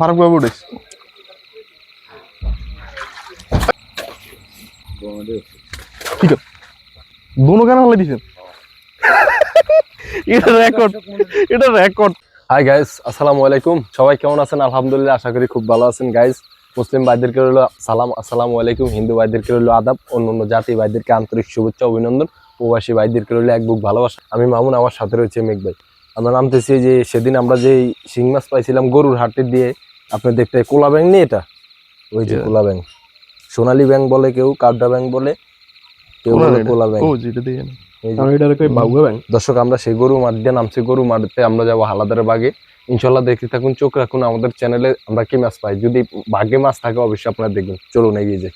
ফারুক বাবু উঠেছে। আসসালামু আলাইকুম। সবাই কেমন আছেন? আলহামদুলিল্লাহ, আশা করি খুব ভালো আছেন গাইস মুসলিম সালাম, আসসালামু আলাইকুম। হিন্দু ভাইদেরকে রইল আদাব অন্য অন্য জাতি ভাইদেরকে আন্তরিক শুভেচ্ছা, অভিনন্দন। প্রবাসী ভাইদেরকে রইল এক বুক ভালোবাসা। আমি মামুন, আমার সাথে রয়েছে মেঘ ভাই। আমরা নামতেছি যে সেদিন আমরা যে শিং মাছ পাইছিলাম গরুর হাটে দিয়ে আপনি দেখতে কোলা ব্যাং নিয়ে এটা? ওই যে কোলা ব্যাং সোনালী ব্যাং বলে কেউ কাবডা ব্যাং বলে কেউ বলে কোলা ব্যাং দর্শক আমরা সেই গরু মাঠ দিয়ে নামছি গরু মাঠতে আমরা যাব হালাদার বাগে। ইনশাল্লাহ দেখতে থাকুন চোখ রাখুন আমাদের চ্যানেলে আমরা কি মাছ পাই। যদি ভাগ্যে মাছ থাকে অবশ্যই আপনারা দেখবেন। চলুন এগিয়ে যাই।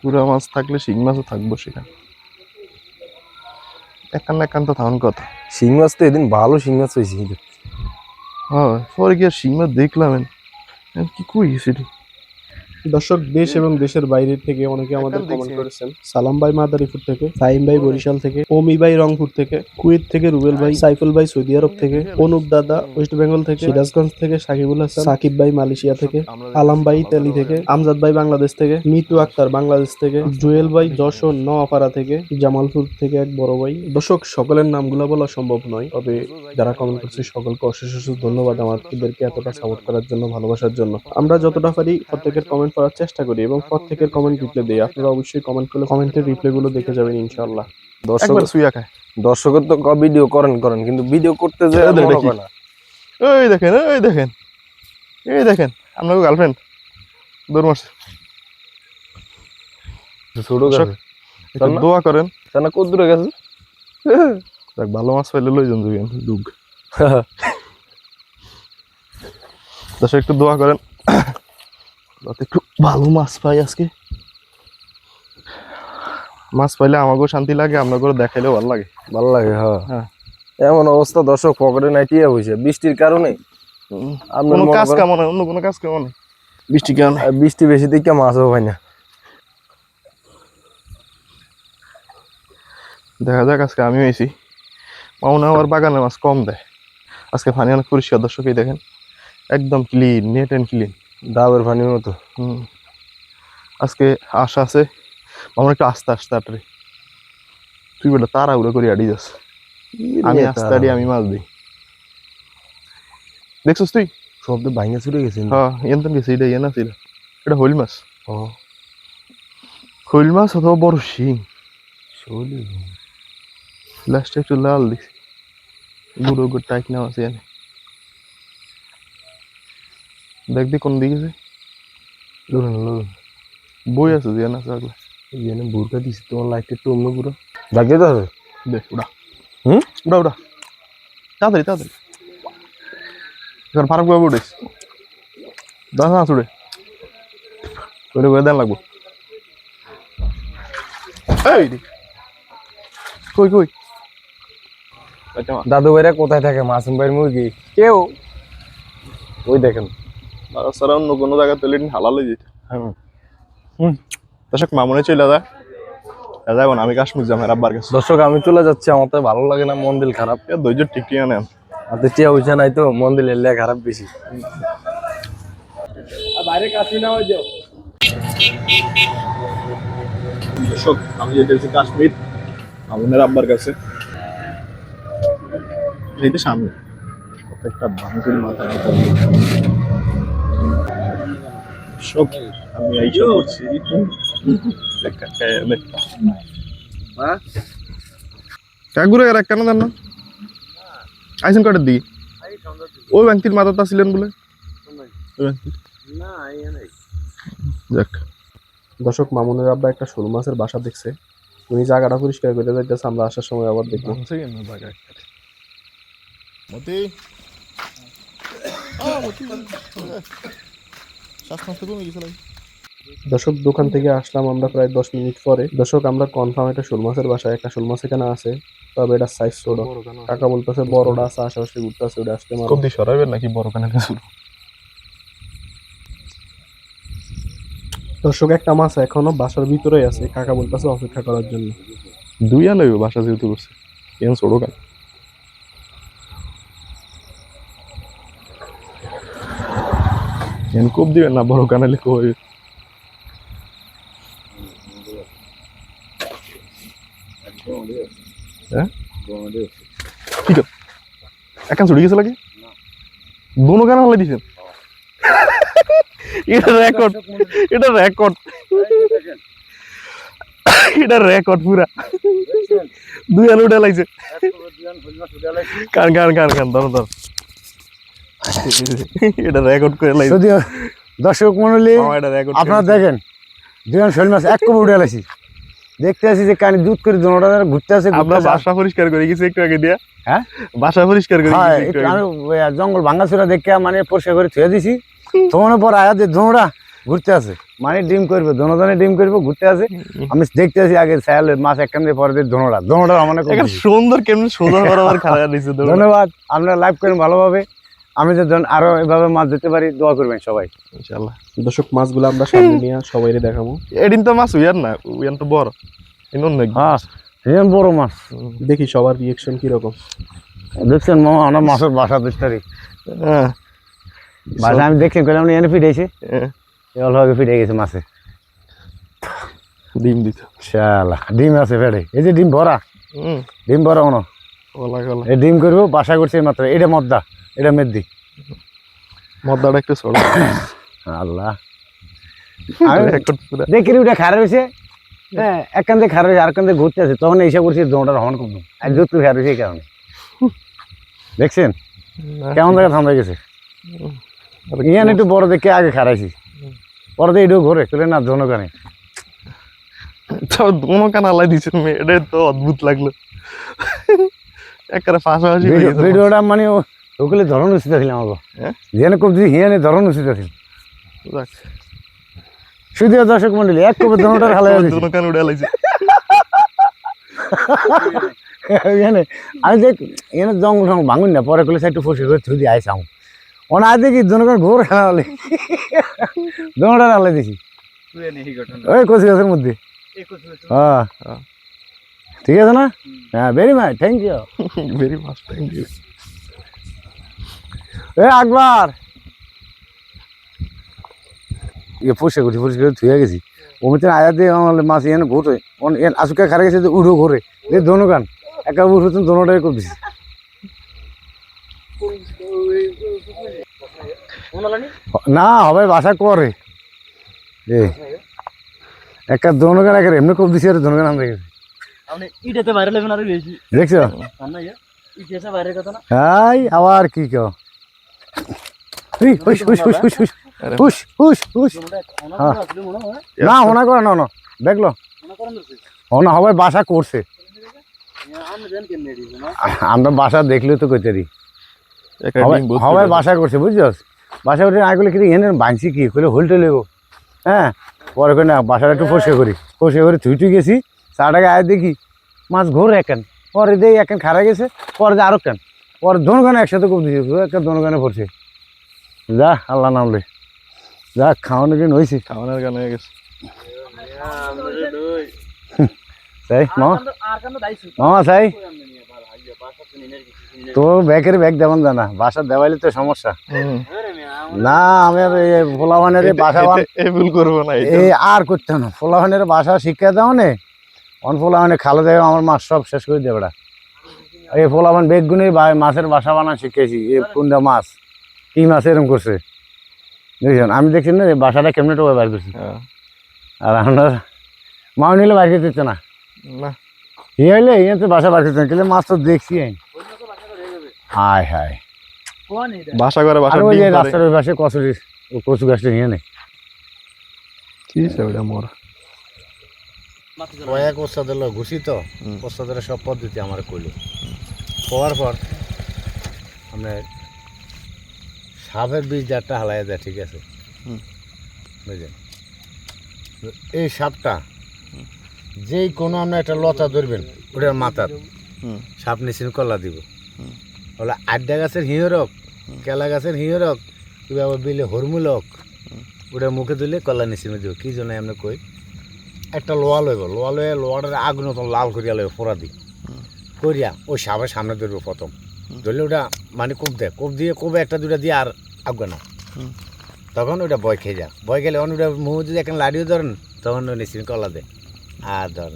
পুরা মাছ থাকলে শিং মাছও থাকব সেখানে। একান্ন একান্ত কথা। শিং মাছ তো এদিন ভালো শিং মাছ হয়েছে। হ্যাঁ কি গিয়ে শিং মাছ দেখলাম কি কই সেটি দর্শক দেশ এবং দেশের বাইরে থেকে অনেকে আমাদের কমেন্ট করেছেন। সালাম ভাই মাদারীপুর থেকে সাইম ভাই বরিশাল থেকে ওমি ভাই রংপুর থেকে কুয়েত থেকে রুবেল ভাই সাইফুল ভাই সৌদি আরব থেকে অনুপ দাদা ওয়েস্ট বেঙ্গল থেকে সিরাজগঞ্জ থেকে সাকিবুল হাসান সাকিব ভাই মালয়েশিয়া থেকে আলাম ভাই ইতালি থেকে আমজাদ ভাই বাংলাদেশ থেকে মিতু আক্তার বাংলাদেশ থেকে জুয়েল ভাই যশোর নোয়াপাড়া থেকে জামালপুর থেকে এক বড় ভাই। দর্শক সকলের নামগুলো বলা সম্ভব নয় তবে যারা কমেন্ট করছে সকলকে অশেষ অশেষ ধন্যবাদ আমাদেরকে এতটা সাপোর্ট করার জন্য ভালোবাসার জন্য। আমরা যতটা পারি প্রত্যেকের কমেন্ট করার চেষ্টা করি এবং প্রত্যেকের কমেন্ট রিপ্লাই দিই। আপনারা অবশ্যই কমেন্ট করলে কমেন্টের রিপ্লাই গুলো দেখে যাবেন ইনশাআল্লাহ। দর্শক সুইয়া খায়। দর্শকের তো ভিডিও করেন করেন কিন্তু ভিডিও করতে যে? ওই দেখেন ওই দেখেন এই দেখেন আপনার গার্লফ্রেন্ড দৌড় মারছে। ছোট। দোয়া করেন। কেন কত দূরে গেছে। দেখ ভালো মাছ পাইলে লই যান ডুব দর্শক একটু দোয়া করেন। যাতে একটু ভালো মাছ পাই আজকে। মাছ পাইলে আমাকেও শান্তি লাগে আপনাকেও দেখাইলেও ভালো লাগে। ভালো লাগে হ্যাঁ। হ্যাঁ। এমন অবস্থা দর্শক পকেটে নাইটিয়ে হয়েছে বৃষ্টির কারণে কোনো কাজ কেমন অন্য কোনো কাজ কেমন বৃষ্টি কেমন বৃষ্টি বেশি দিকে মাছও হয় না। দেখা যাক আজকে আমি হয়েছি মামুন আমার বাগানে মাছ কম দেয়। আজকে পানি অনেক পরিষ্কার দর্শকই দেখেন। একদম ক্লিন নেট অ্যান্ড ক্লিন ডাবের পানির মতো। আজকে আশা আছে আমার একটু আস্তে আস্তে আটরে। তুই বেটা তাড়াহুড়ো করে আড়ি যাস। আমি আস্তে আড়ি আমি মাছ দিই। দেখছিস তুই? সব তো ভাঙে ছুটে গেছে হ্যাঁ এন তো গেছে এটা ইয়ে না ছিল এটা হইল মাছ। ও। হইল মাছ অথবা বড় শিং। লাস্টে একটু লাল দিছি গুঁড়ো গুড় টাইট নেওয়া আছে দেখবি কোন দিকে আছে লুরুন লুরুন বই আছে যে না থাকলে এখানে বুরকা দিছি তোমার লাইটটা একটু অন্য পুরো লাগিয়ে তো হবে? দে উড়া হুম? উড়া উড়া তাড়াতাড়ি তাড়াতাড়ি। এবার ফারুক বাবু উঠেছ দশ মাস উড়ে করে করে দেন লাগবো। এই। কই কই? দাদু ভাইরা কোথায় থাকে? মাসুম ভাইয়ের মুরগি। কেউ? ওই দেখেন। সারা অন্য কোনো জায়গা তেলে হালাল হয়ে যেত। হুম। হুম। দর্শক মামনে চলে যা যাব না আমি কাশ্মীর যাব আব্বার কাছে। দর্শক আমি চলে যাচ্ছি আমার তো ভালো লাগে না মন দিল খারাপ ধৈর্য ঠিক নেন হাতে টিয়া উঠে নাই তো মন দিল এলে খারাপ বেশি। বাইরে কাশি না হয়ে যাও দর্শক আমি যেতেছি কাশ্মীর মামুনের আব্বার কাছে। এই তো সামনে একটা ভাঙচুর মাথা দর্শক আমি আইসা করছি কাকুরে আর কেন দেন না? আইসেন কটার দিকে। ওই ব্যাংকটির মাথাটা ছিলেন বলে? যাক। দর্শক মামুনের আব্বা একটা শোল মাছের বাসা দেখছে। উনি জায়গাটা পরিষ্কার করে যাইতেছে আমরা আসার সময় আবার দেখব। মতি। শ্বাসকষ্ট কমে দর্শক দোকান থেকে আসলাম আমরা প্রায় দশ মিনিট পরে। দর্শক আমরা কনফার্ম একটা শোল মাছের বাসায়। একটা শোল মাছ এখানে আছে তবে এটা সাইজ ছোট। কাকা বলতেছে বড়টা আছে আশেপাশে ঘুরতেছে ওটা আসতে মারো। কবদি সরাইবেন নাকি বড় কানে শুরু দর্শক একটা মাছ এখনও বাসার ভিতরেই আছে। কাকা বলতেছে অপেক্ষা করার জন্য। দুই আনো বাসা যেহেতু করছে। কেন ছোড়ো কেন? এন কোপ দিবেন না বড় কানালে কই ঠিক একান গেছে লাগে? দোনো কানা হলে দিছেন? এটা রেকর্ড এটা রেকর্ড এটা রেকর্ড পুরা। দুই আলু উঠে লাগছে কান কান কান কান ধরো ধরো। এটা রেকর্ড করে যদিও দর্শক মন্ডলী রেকর্ড আপনারা দেখেন দুজন শৈল মাছ এক কবর উঠে আলাইছি দেখতে আছি যে কানে দুধ করে দোনোটা ঘুরতে আছে আপনার আছে। বাসা পরিষ্কার করে গেছে একটু আগে দিয়া? হ্যাঁ? বাসা পরিষ্কার করে হ্যাঁ গেছে আমি জঙ্গল দেখে মানে পরিষ্কার করে থুয়ে দিছি। তোমার পর আয়া যে দোনোটা ঘুরতে আছে মানে ডিম করবে দোনোজনে ডিম করবে ঘুরতে আছে আমি দেখতে আছি আগে স্যাল মাছ একখান দিয়ে পরে দোনোটা দোনোটা মানে। সুন্দর কেমন বরাবর দিছে ধন্যবাদ আপনারা লাইভ করেন ভালোভাবে। আমি যে জন- আরও এভাবে মাছ দিতে পারি দোয়া করবেন সবাই। ইনশাআল্লাহ। দর্শক মাছগুলো আমরা সামনে নিয়ে সবাই দেখাবো। এদিন তো মাছ উইয়ার না উইয়ান তো বড়। এন অন্য হ্যাঁ বড় মাছ। দেখি সবার রিয়েকশন কীরকম। দেখছেন মামা আমরা মাছের বাসা দুষ্টারি। হ্যাঁ। বাসা আমি দেখছি কইলাম না এনে ফিটেছে হ্যাঁ, অল্পভাবে ফিটে গেছে মাছে। ডিম দিত শালা ডিম আছে ফেটে। এই যে ডিম ভরা। হুম। ডিম ভরা কলা এই ডিম করব বাসা করছে মাত্র। এটা মদ্দা। এটা মেদ্দি মদ্দাটা একটু ছোট। আল্লাহ। দেখি ওটা খারাপ হয়েছে। হ্যাঁ এক কান্দে খারাপ হয়েছে আর কান্দে ঘুরতে আছে তখন এইসব করছি দোঁটার হন কম আর দুধ খারাপ হয়েছে এই কারণে। দেখছেন? কেমন জায়গা থামে গেছে? ইয়ান একটু বড় দেখে আগে খারাইছি পরে তো এটাও ঘুরে চলে না জনকানে তো দোনো কান আলাই দিছে এটা তো অদ্ভুত লাগল। একারে পাশাপাশি। ভিডিওটা মানে ওগুলো ধরন উচিত ছিল আমাকে। হ্যাঁ? যেন খুব দিদি হিয়ানে ধরন উচিত ছিল যাক, শুধু দর্শক মন্ডলী এক কবে দোনোটার হালাই দোনো কান উড়ে লাইছে। এখানে আমি দেখ এখানে জঙ্গল টঙ্গল ভাঙুন না পরে করলে একটু ফসে করে থুদি আইসাম ওনা আজ দেখি জনগণ ঘোর খেলা হলে। দোনোটার হালাই দিছি। ওই কচি গাছের মধ্যে। হ্যাঁ। হ্যাঁ। ঠিক আছে না? হ্যাঁ very my thank you very much thank you এ আকবর। ইয়ে ফুসে করছি ফুসে করে ধুয়ে গেছি। ওমিতে আয়া দিয়ে আমার মাছ এনে ঘুরে এন আসুকে খারে গেছে যে উড়ো ঘুরে। দিয়ে দোনো গান। একা উঠে দোনোটাই করে দিছি না হবে বাসা করে। এ একটা দোনো গান একের এমনি কব দিছি আর দোনো গান আমরা গেছি। আপনি ইটাতে বাইরে লেবেন আরও বেশি? দেখছ? না বাইরের কথা না? আবার কি কেউ না হোনা করে না না দেখল হোনা হবে বাসা করছে। আমরা বাসা দেখলে তো কইতে দিই একা হবে ডিম বসতে হবে পারে। বাসা করছে বুঝছস? বাসা করে আগে কি এনে বাঁধছি কি? কইলে হোলটে লেগো হ্যাঁ? পরে করে না বাসাটা একটু ফসে করি। ফসে করে থুই টুই গেছি চাটাকে আয় দেখি। মাছ ঘোর একেন পরে দেই একেন খারা গেছে পরে যে আরও কেন? পরে দোনগানে একসাথে খুব দিয়েছে একটা দোনগানে পড়ছে। যা আল্লাহ নাম নামলে যা খাওয়ানো দিন হয়েছে খাওয়ানোর গান হয়ে গেছে। তাই মামা। কেন মামা চাই। আমি নিয়ে ভালো হাইয়া বাসা তো নিয়ে গেছি তো ব্যাগের ব্যাগ দেবেন জানা বাসা দেওয়াইলে তো সমস্যা না আমি ফোলাবানের বাসা ভুল করব না এই আর করতে না। ফোলাবানের বাসা শিক্ষা দাও নে অন ফোলাবানে খালো দেবে আমার মাছ সব শেষ করে দেবে এই ফোলাবান বেগুনে মাছের বাসা বানা শিখেছি এই কোনটা মাছ। কি মাছ এরকম করছে? দেখছেন আমি দেখছি না এই বাসাটা কেমনে টোকা বার করছি? হ্যাঁ, আর আমরা মাও নিলে বার করতে দিচ্ছে না। না। ইয়ে হইলে ইয়ে তো বাসা বার করতে না কিন্তু মাছ তো দেখছি আমি। হায় হায়। বাসা করে বাসা ওই। রাস্তার ওই পাশে কচুরি কচু গাছটা নিয়ে নেই কি ওটা মোর? কয়েক ওস্তাদের লোক ঘুষি তো ওস্তাদের সব পদ্ধতি আমার কইলো। হওয়ার পর আমরা সাপের বীজ যারটা হালাই দেয় ঠিক আছে। বুঝলেন? এই সাপটা যেই কোনো আমরা একটা লতা ধরবেন ওটার মাথার। সাপ নিচিন কলা দিব। ওলা আড্ডা গাছের হিঁড়ক কেলা গাছের হিঁড়ক কিংবা আবার বিলে হরমুলক ওটা মুখে দিলে কলা নিচিনে দিব। কি জন্য আমরা কই? একটা লোয়া লইব লোয়া লয়ে লোয়াটার আগুন লাল করিয়া লইব ফোড়া দি। করিয়া ওই সাপের সামনে ধরবো প্রথম। ধরলে ওটা মানে কোপ দেয়। কোপ দিয়ে কোপে একটা দুটা দিয়ে আর আগুন না তখন ওটা বয় খেয়ে যা বয় খেলে অন ওটা মুহ যদি এখন লাড়িও ধরেন তখন ওই নিশ্চিত কলা দে আর ধর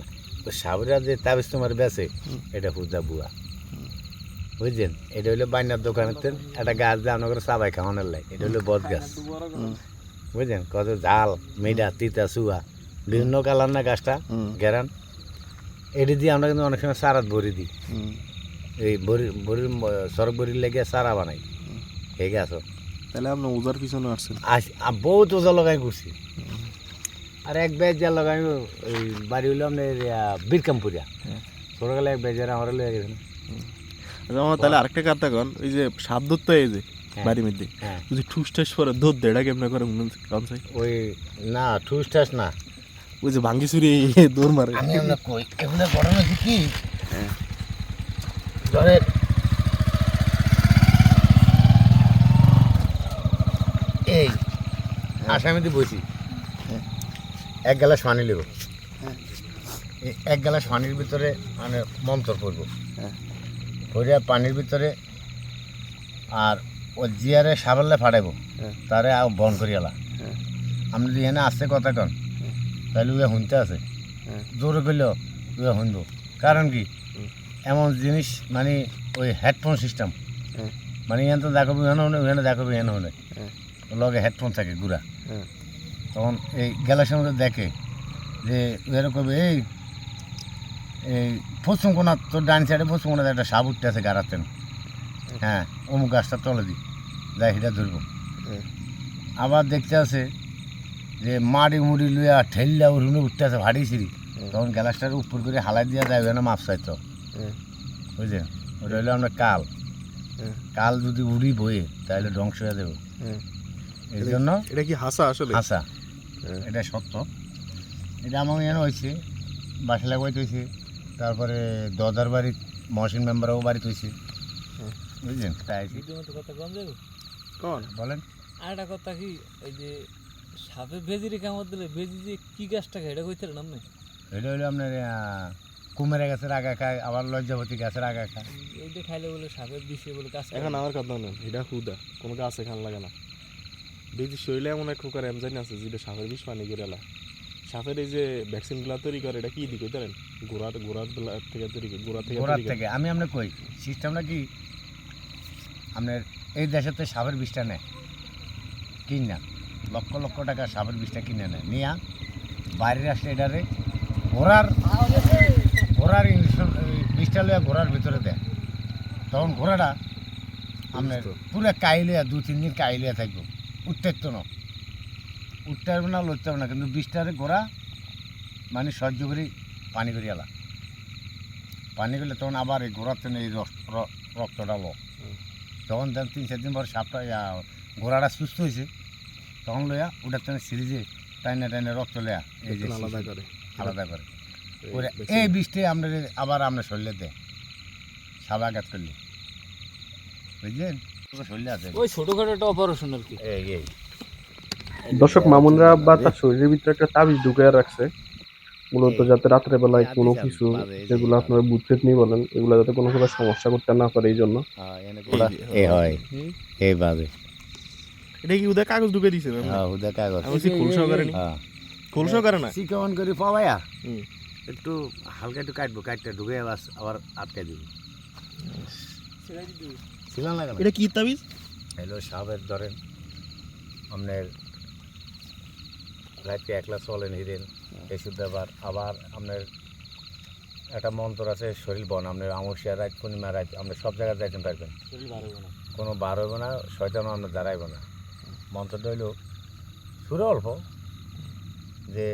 সাবরা যে তাবিজ তোমার বেছে এটা হুদা বুয়া। বুঝছেন? এটা হলো বাইনার দোকানেতে একটা গাছ দিয়ে করে চাবাই খাওয়ানোর লাই। এটা হলো বট গাছ। বুঝছেন? কত ঝাল মেডা তিতা সুয়া বিভিন্ন কালার না গাছটা গেরান। এটি দিয়ে আমরা কিন্তু অনেক সময় সারাত ভরি দিই। এই বড়ি বড়ির সরক বড়ির লেগে সারা বানাই। এই গাছ। তাহলে আপনি ওজার পিছনে আসছেন। আস বহুত ওজা লগাই ঘুরছি আর এক বেজ যা লগাই ওই বাড়ি হইল আপনার বীরকামপুরিয়া। ছোটবেলা এক বেজের আমার লয়ে গেছেন আমার তাহলে আরেকটা কথা কন ওই যে সাপ ধরতে এই যে হ্যাঁ। বাড়ির মধ্যে হ্যাঁ। যদি ঠুস ঠাস করে ধর দেড়া কেমনে করে মনে হচ্ছে? ওই না ঠুস ঠাস না। ওই যে ভাঙ্গি চুরি দৌড় মারে। আমি আমরা কই? এগুলো ঘটনা কি ধরেন এই আসামিতে বসি এক গ্লাস পানি নেব। এই এক গ্লাস পানির ভিতরে মানে মন্ত্র পড়ব পড়ে পানির ভিতরে আর ও জিয়ারে সাবলে ফাটাইব। তারে বন করিয়ালা। আপনি যদি এনে আসছে কথা কন। তাহলে উয়ে শুনতে আছে। জোরে করলেও উয়ে শুনব। কারণ কি? এমন জিনিস মানে ওই হেডফোন সিস্টেম মানে এখান তো দেখাবো এখানে শুনে ওখানে দেখাবো এখানে শুনে লগে হেডফোন থাকে গুড়া। তখন এই গ্যালাক্সির মধ্যে দেখে যে এরকম এই এই পশ্চিম কোনা তোর ডান সাইডে পশ্চিম কোনাতে একটা সাপ উঠতে আছে গাড়াতেন। হ্যাঁ। অমুক গাছটা তলে দি যাই সেটা ধরবো। আবার দেখতে আছে যে মাড়ি মুড়ি লইয়া ঠেললা উঠুনে উঠতে আছে ভাড়ি সিঁড়ি তখন গ্যালাসটার উপর করে হালাই দিয়া যাবে না মাপ চাইতো। বুঝলেন ওটা হলো আমরা কাল। কাল যদি উড়ি বয়ে তাহলে ধ্বংস হয়ে যাবে। এই জন্য এটা কি হাসা আসলে? হাসা। এটা সত্য। এটা আমার এখানে হয়েছে বাসা বাড়িতে হয়েছে তারপরে দদার বাড়ি মহসিন মেম্বারও বাড়িতে হয়েছে বুঝলেন? তাই কথা কম যাব? কোন? বলেন। আর একটা কথা কি ওই যে সাপে ভেজিরে কামড় দিলে? ভেজি যে কি গাছটা খায় এটা কইতে নাম নেই এটা হলো আপনার আহ, কুমেরা গাছের আগা খায় আবার লজ্জাবতী গাছের আগা খায়। এইটা খাইলে বলে সাপের বিষে বলে করে এখন আমার কথা নেন এটা হুদা কোনো গাছ এখান লাগে না। বেশি শরীরে এমন এক প্রকার এমজাইন আছে যেটা সাপের বিষ পানি করে এলা সাপের এই যে ভ্যাকসিনগুলো তৈরি করে এটা কি দিক জানেন গোড়ার গোড়ার থেকে তৈরি করে গোড়া থেকে গোড়ার থেকে আমি আপনার কই সিস্টেমটা কি? আপনার এই দেশের তো সাপের বিষটা নেয় কিন? না লক্ষ লক্ষ টাকা সাপের বিষটা কিনে নেয়। নিয়া বাইরে আসলে এটারে ঘোড়ার ঘোড়ার ইঞ্জেকশন বিষটা লইয়া ঘোড়ার ভিতরে দেয়। তখন ঘোড়াটা আপনার পুরো কাইলিয়া দু তিন দিন কাইলিয়া থাকব। উঠতে তো না উঠতে পারবে না লড়তে পারবে না কিন্তু বিষটারে ঘোড়া মানে সহ্য করে পানি করে এলা পানি করলে তখন আবার এই ঘোড়ার থেকে এই রস- রক্তটা লো। তখন তিন চার দিন পর সাপটা ঘোড়াটা সুস্থ হয়েছে তখন লইয়া ওটার থেকে সিরিজে টাইনে টাইনে রক্ত লইয়া এই যে আলাদা করে। আলাদা করে। এই ওরে এই বিষটাই আমরা আবার আমরা শরীরে দেয় সাপ আঘাত করলে। বুঝলেন? শরীরে আছে। ওই ছোটখাটো একটা অপারেশন আর কি। এই এই। দর্শক মামুনরা বা তার শরীরের ভিতরে একটা তাবিজ ঢুকে রাখছে। মূলত যাতে রাত্রে বেলায় কোনো কিছু যেগুলো আপনারা বুঝতে নিয়ে বলেন এগুলো যাতে কোনো প্রকার সমস্যা করতে না পারে এই জন্য। হ্যাঁ, এই হয়। এই বাজে এটা কি উদয় কাগজ ঢুকে দিছে হ্যাঁ হুদা কাগজ। আমি করে নি। হ্যাঁ। করে না? করে পাওয়ায়া একটু হালকা একটু কাটবো কাটতে ঢুকে আবার আবার আটকে দিব। এটা কি তাবিজ? হ্যালো সাহেবের ধরেন। আপনার রাত্রে একলা চলেন হিরেন এসব ব্যাপার আবার আপনার একটা মন্ত্র আছে শরীর বন। আপনার আমসিয়া রাত পূর্ণিমা রাত। আপনি সব জায়গায় যাইতে পারবেন কোনো বার হইব না শয়তানও আপনার দাঁড়াইব না। মন্ত্রটা হইল সুরে অল্প যে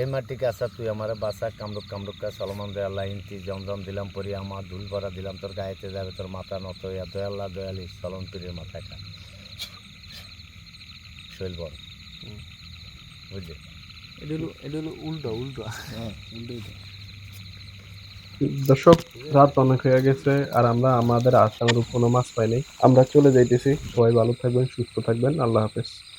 এই মাটি কাছা তুই আমার বাসা কামরুক কামরুক কা সলমান দে আল্লাহ ইন্তি জমজম দিলাম পরি আমার ধুল ভরা দিলাম তোর গায়েতে যাবে তোর মাথা নত হইয়া দয়াল্লা দয়ালি সলন পীরের মাথা খা শৈল বল বুঝলি? এটা হলো এটা হলো উল্টো উল্টো। দর্শক, রাত অনেক হয়ে গেছে আর আমরা আমাদের আশানুরূপ কোনো মাছ পাইনি। আমরা চলে যাইতেছি। সবাই ভালো থাকবেন, সুস্থ থাকবেন। আল্লাহ হাফেজ।